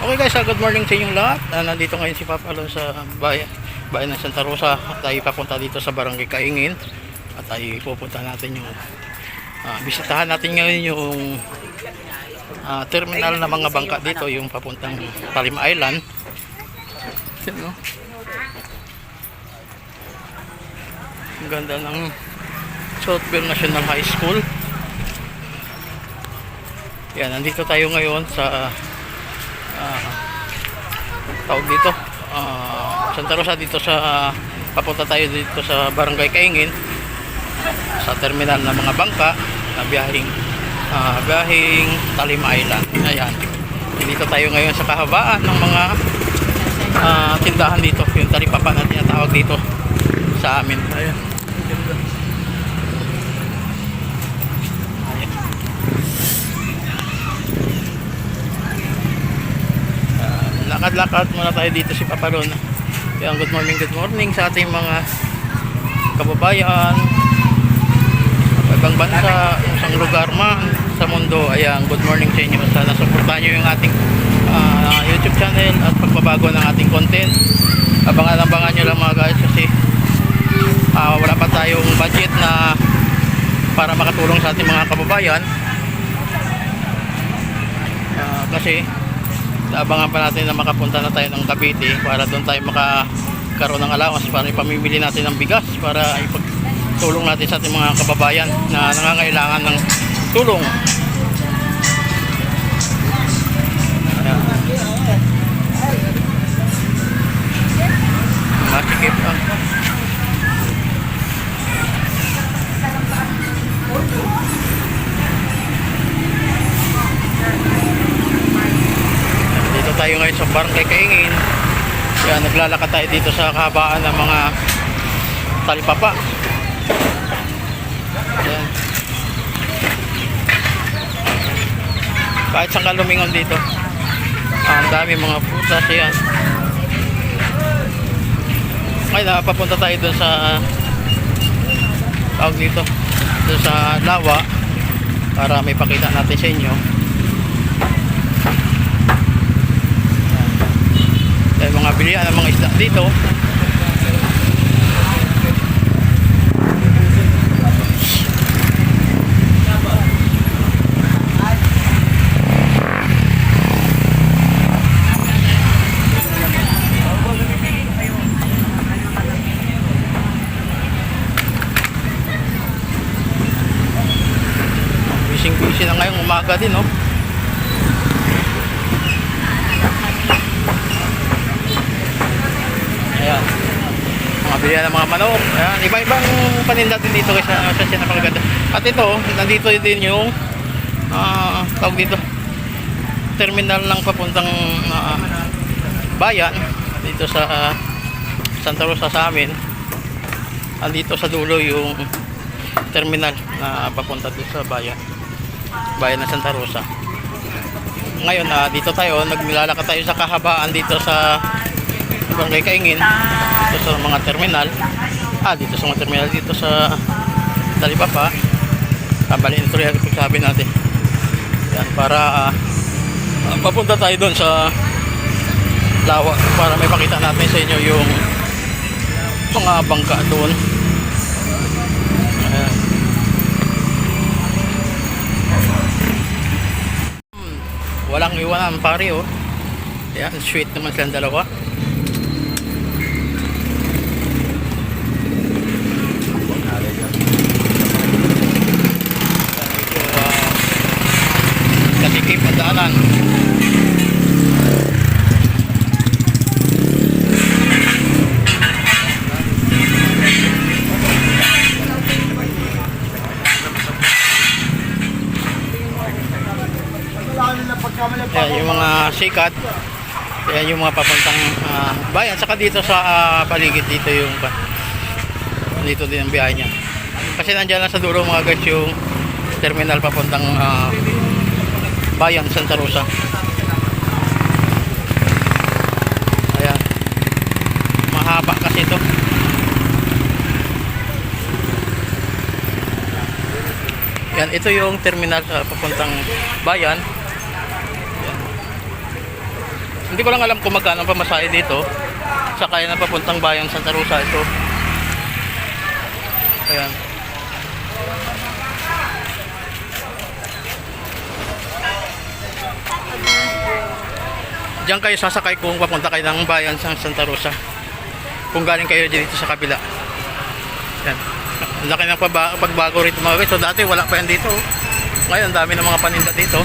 Okay guys, ah, good morning sa inyong lahat. Ah, nandito ngayon si Papa Alon sa bayan, bayan ng Santa Rosa. At tayo papunta dito sa Barangay Kaingin. At tayo pupunta natin yung ah, bisitahan natin ngayon yung ah, terminal na mga bangka dito, yung papuntang Talim Island. Ang ganda ng Southville National High School. Yan, nandito tayo ngayon sa ah, tawag dito. Ah, Santa Rosa dito sa papunta tayo dito sa Barangay Kaingin sa terminal ng mga bangka na biyahing ah, biyahing Talim Island. Ayan. Dito tayo ngayon sa kahabaan ng mga ah, tindahan dito. Yung talipapa na tinatawag dito sa amin. Ayan lakad-lakad muna tayo dito si Paparon. Yan, good morning, good morning sa ating mga kababayan sa ibang bansa, isang lugar man sa mundo. Ayan, good morning sa inyo. Sana supportahan nyo yung ating ah, YouTube channel at pagbabago ng ating content. Abangan-abangan nyo lang mga guys kasi ah, wala pa tayong budget na para makatulong sa ating mga kababayan. Ah, kasi abangan pa natin na makapunta na tayo ng Cavite para doon tayo makakaroon ng allowance para ipamimili natin ng bigas para ipagtulong natin sa ating mga kababayan na nangangailangan ng tulong. Tayo ngayon sa Barangay Kaingin. Kaya naglalakad tayo dito sa kahabaan ng mga talipapa. Ayan. Kahit saan lumingon dito. Ah, ang dami mga putas yan. Ngayon, ah, papunta tayo dun sa tawag dito dun sa lawa para may pakita natin sa inyo Dahil mga bilihan ng mga isda dito. Bising-busy na ngayong umaga no? Ayan. Mga bilihan ng mga manok. Ayan. Iba-ibang paninda din dito kasi sa sa napakaganda. At ito, nandito din yung ah tawag dito terminal ng papuntang ah, bayan dito sa ah, Santa Rosa sa amin. Andito sa dulo yung terminal na papunta dito sa bayan. Bayan ng Santa Rosa. Ngayon, ah, dito tayo, naglalakad tayo sa kahabaan dito sa Barangay Kaingin dito sa mga terminal. Ah dito sa mga terminal dito sa Talipapa kabalin ito rin ang sabi natin. Yan para ah, ah, papunta tayo doon sa lawa para may pakita natin sa inyo yung mga bangka doon. Ayan. Hmm, walang iwanan pare oh. Yan sweet naman silang dalawa medyo uh, katikip ang daanan Yan, yung mga sikat yan yung mga papuntang ah, bayan. Saka dito sa ah, paligid dito yung dito din ang biyahe niya. Kasi nandiyan lang sa dulo mga guys yung terminal papuntang ah, bayan Santa Rosa. Ayan. Mahaba kasi ito. Yan, ito yung terminal sa papuntang bayan. Hindi ko lang alam kung magkano pamasahe dito. Sa kaya na papuntang bayan Santa Rosa ito. Ayan. Diyan kayo sasakay kung papunta kayo ng bayan sa Santa Rosa. Kung galing kayo dito sa kabila. Yan. Ang laki ng pagbago rito mga. So dati wala pa yan dito. oh. Ngayon dami ng mga paninda dito.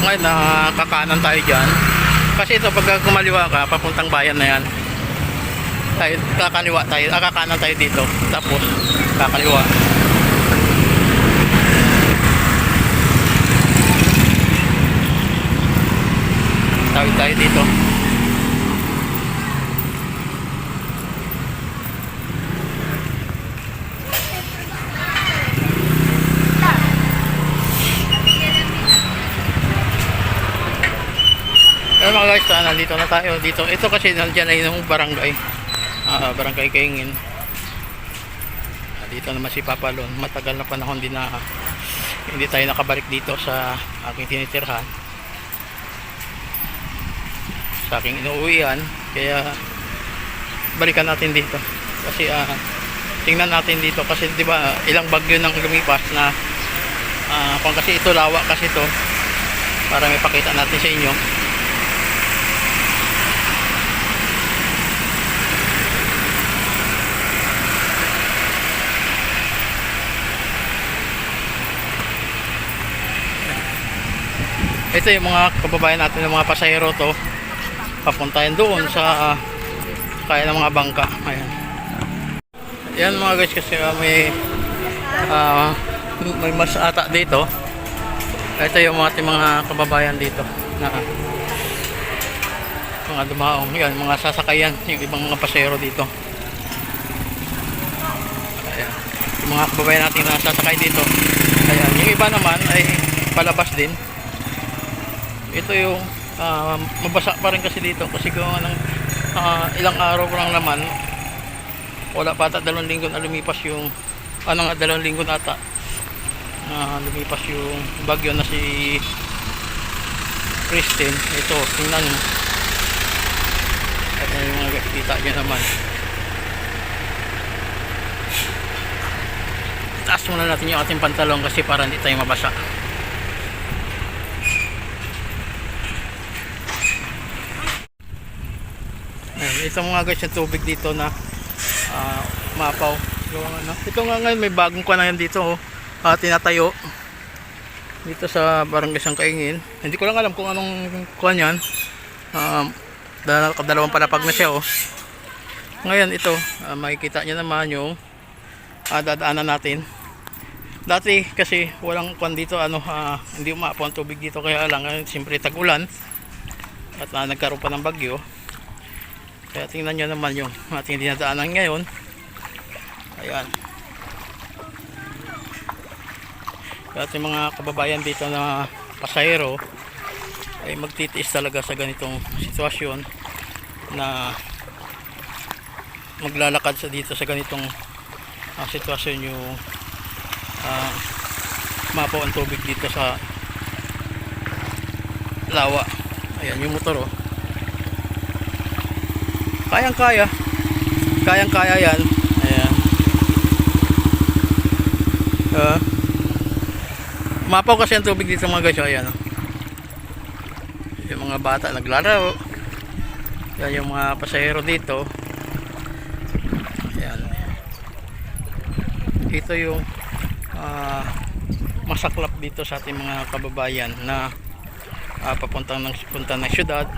Ngayon nakakanan tayo dyan. Kasi ito pag kumaliwa ka, papuntang bayan na yan. Tayo, kakaliwa tayo, ah, kakanan tayo dito. Tapos kakaliwa. Tawid tayo dito. Mga guys, ah, nandito na tayo dito. Ito kasi nandiyan na yung barangay. Ah, barangay Kaingin. Ah, dito naman si Papa Lon. Matagal na panahon din na ah, hindi tayo nakabalik dito sa aking tinitirhan. Sa aking inuuwian. Kaya balikan natin dito. Kasi ah, tingnan natin dito kasi 'di ba ilang bagyo nang lumipas na ah, kung kasi ito lawak kasi ito para may pakita natin sa inyo. Ito yung mga kababayan natin ng mga pasahero to. Papuntayan doon sa uh, kaya ng mga bangka. Ayan. Yan mga guys kasi uh, may ah, may mas ata dito. Ito yung mga ating mga kababayan dito na mga dumaong. Yan mga sasakayan yung ibang mga pasahero dito. Ayan. Yung mga kababayan natin na sasakay dito. Ayan yung iba naman ay palabas din ito yung ah, mabasa pa rin kasi dito. Kasi kung anong ah, ilang araw ko lang naman wala pa ata dalawang linggo na lumipas yung ano nga dalawang linggo na ata na lumipas yung bagyo na si Christine ito tingnan mo at yung mga kita nyo naman. Taas muna natin yung ating pantalon kasi para hindi tayo mabasa Ayan, ito mga guys yung tubig dito na ah, mapaw. Ano. Ito nga ngayon may bagong kwa na yan dito oh. Ah, tinatayo. Dito sa barangay Sangkaingin. Hindi ko lang alam kung anong niyan. Um, dal dalawang palapag na siya oh. Ngayon ito, ah, makikita niyo naman yung ah, dadaanan natin. Dati kasi walang kwan dito ano ah, hindi umapaw ang tubig dito kaya lang ngayon siyempre tag-ulan at ah, nagkaroon pa ng bagyo. Kaya tingnan nyo naman yung ating dinadaanan ngayon. Ayan. Kaya ating mga kababayan dito na pasahero ay magtitiis talaga sa ganitong sitwasyon na maglalakad sa dito sa ganitong ah, sitwasyon yung uh, mapo ang tubig dito sa lawa. Ayan yung motor oh. Kayang kaya. Kayang kaya yan. Ayan. Uh, mapaw kasi ang tubig dito mga guys. oh. Ayan. oh. Yung mga bata naglalaro. Yan yung mga pasahero dito. Ayan. Ito yung ah, masaklap dito sa ating mga kababayan na ah, papuntang ng, punta ng syudad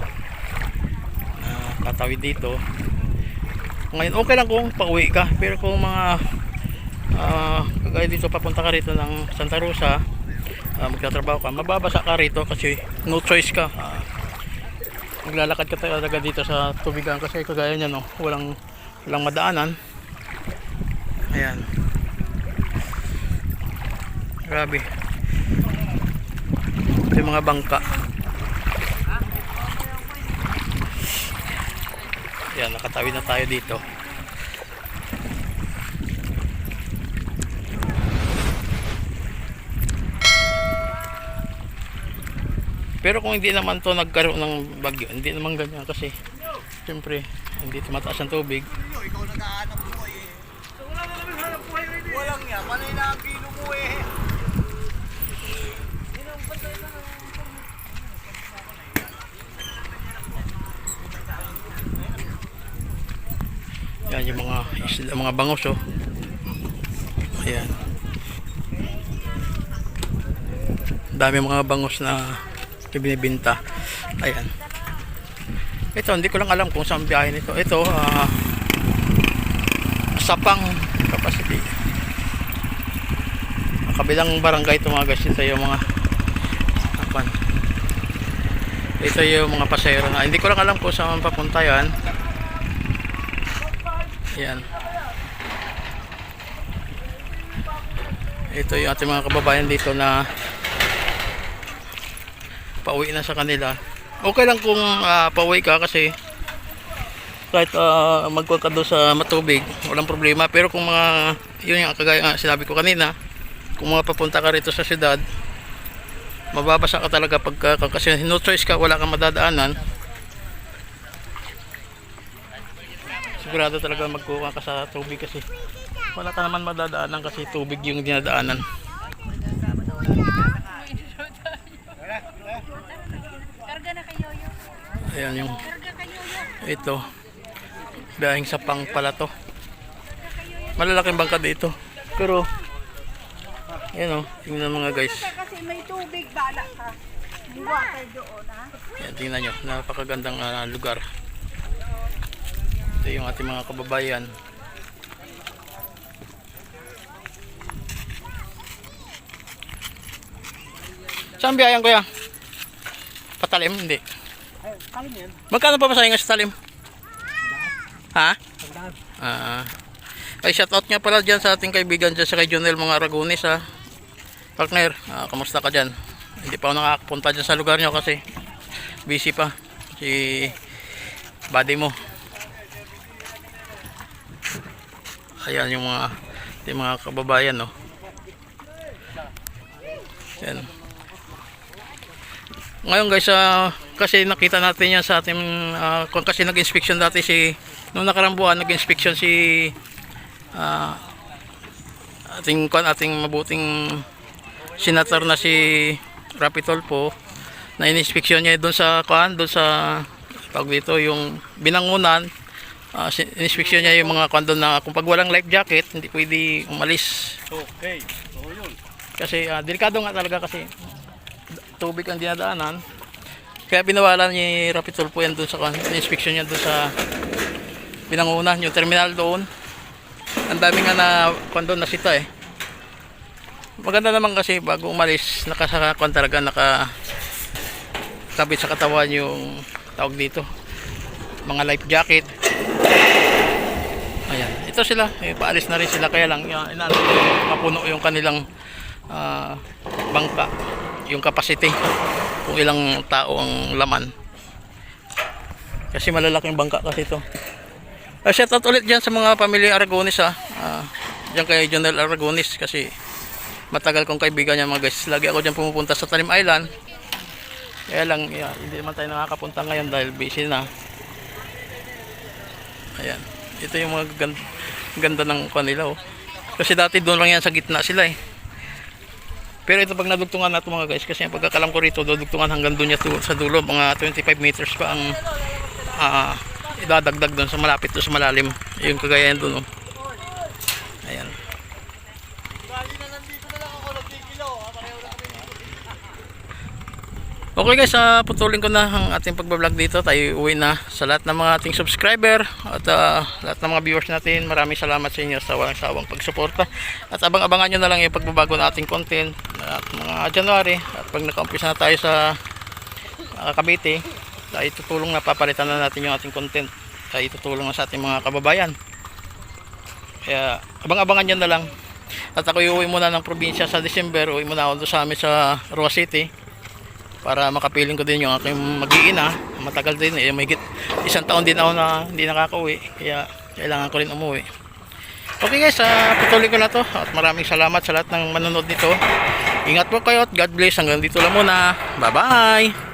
tatawid dito. Ngayon okay lang kung pauwi ka. Pero kung mga ah, kagaya dito papunta ka rito ng Santa Rosa uh, magtatrabaho ka mababasa ka rito kasi no choice ka. Ah, maglalakad ka talaga dito sa tubigan kasi kagaya niya no walang walang madaanan. Ayan. Grabe. Ito yung mga bangka Yan, nakatawid na tayo dito. Pero kung hindi naman to nagkaroon ng bagyo, hindi naman ganyan kasi siyempre hindi tumataas ang tubig. Ikaw naghahanap buhay eh. Walang niya, panay na ang kilo mo eh. Yan yung mga isda, mga bangos oh. Ayan. Dami mga bangos na binibinta. Ayan. Ito, hindi ko lang alam kung saan biyahe nito. Ito, ah, Sapang capacity. Ang kabilang barangay guys. Ito yung mga apan. Ito yung mga pasayro na. Hindi ko lang alam kung saan papunta yan. Yan. Ito yung ating mga kababayan dito na pauwi na sa kanila. Okay lang kung ah, pauwi ka kasi kahit uh, magkuha ka doon sa matubig, walang problema. Pero kung mga, yun yung kagaya nga sinabi ko kanina, kung mga papunta ka rito sa syudad, mababasa ka talaga pagka, kasi no choice ka, wala kang madadaanan. Sigurado talaga magkuha ka sa tubig kasi wala ka naman madadaanan kasi tubig yung dinadaanan. Ayan yung ito. Biyahing sa pang pala to. Malalaking bangka dito. Pero, ayan o, tingnan mga guys. Kasi may tubig, bala ka. Water doon, ha? Tingnan nyo. Napakagandang ah, lugar. Ito yung ating mga kababayan. Saan biyayan kuya? Patalim? Hindi. Magkano pa masayang sa talim? Ha? Ah. ay shout out nga pala dyan sa ating kaibigan dyan sa kay Jonel mga Aragones ha. Partner, ah, kamusta ka dyan? Hindi pa ako nakakapunta dyan sa lugar nyo kasi busy pa si buddy mo. Ayan yung mga yung mga kababayan no. Yan. Ngayon guys, ah, kasi nakita natin yan sa ating kung kasi nag-inspection dati si nung nakarang buwan nag-inspection si ah, ating kung ating mabuting senator na si Rapi Tolpo na in-inspection niya doon sa kuan doon sa tawag dito yung binangunan uh, in-inspection niya yung mga kuan doon na kung pag walang life jacket hindi pwede umalis Okay. So yun. kasi ah, delikado nga talaga kasi tubig ang dinadaanan. Kaya binawalan ni Rapid Tulpo yan doon sa inspection niya doon sa pinangunan, yung terminal doon. Ang dami nga na kwan doon nasita eh. Maganda naman kasi bago umalis, nakasakakon talaga naka kabit sa katawan yung tawag dito. Mga life jacket. Ayan, ito sila, eh, paalis na rin sila kaya lang uh, inaano mapuno yung kanilang ah, bangka, yung capacity kung ilang tao ang laman. Kasi malalaking bangka kasi ito. Uh, shout out ulit dyan sa mga pamilya Aragones ha. Ah, dyan kay Jonel Aragones kasi matagal kong kaibigan niya mga guys. Lagi ako dyan pumupunta sa Talim Island. Kaya lang, yeah, hindi naman tayo nakakapunta ngayon dahil busy na. Ayan. Ito yung mga ganda, ng kanila oh. Kasi dati doon lang yan sa gitna sila eh. Pero ito pag nadugtungan nato mga guys, kasi pagkakalam ko rito, dudugtungan hanggang doon sa dulo, mga 25 meters pa ang ah, idadagdag doon sa malapit doon sa malalim. Yung kagayan doon oh. Ayan. Bali na nandito na lang ako nagkikilo. ha? Pareho na kami. Okay guys, uh, putulin ko na ang ating pagbablog dito. Tayo uwi na sa lahat ng mga ating subscriber at ah, lahat ng mga viewers natin. Maraming salamat sa inyo sa walang sawang pagsuporta. At abang-abangan nyo na lang yung pagbabago ng ating content at mga January. At pag nakaumpisa na tayo sa uh, Cavite, tayo tutulong na papalitan na natin yung ating content. Tayo tutulong na sa ating mga kababayan. Kaya abang-abangan nyo na lang. At ako uwi muna ng probinsya sa December. Uwi muna ako sa amin sa Roa City para makapiling ko din yung aking mag-iina. Matagal din eh may isang taon din ako na hindi nakakauwi. Kaya kailangan ko rin umuwi. Okay guys uh, patuloy ko na to. At maraming salamat sa lahat ng manonood nito. Ingat po kayo at God bless. Hanggang dito lang muna. Bye bye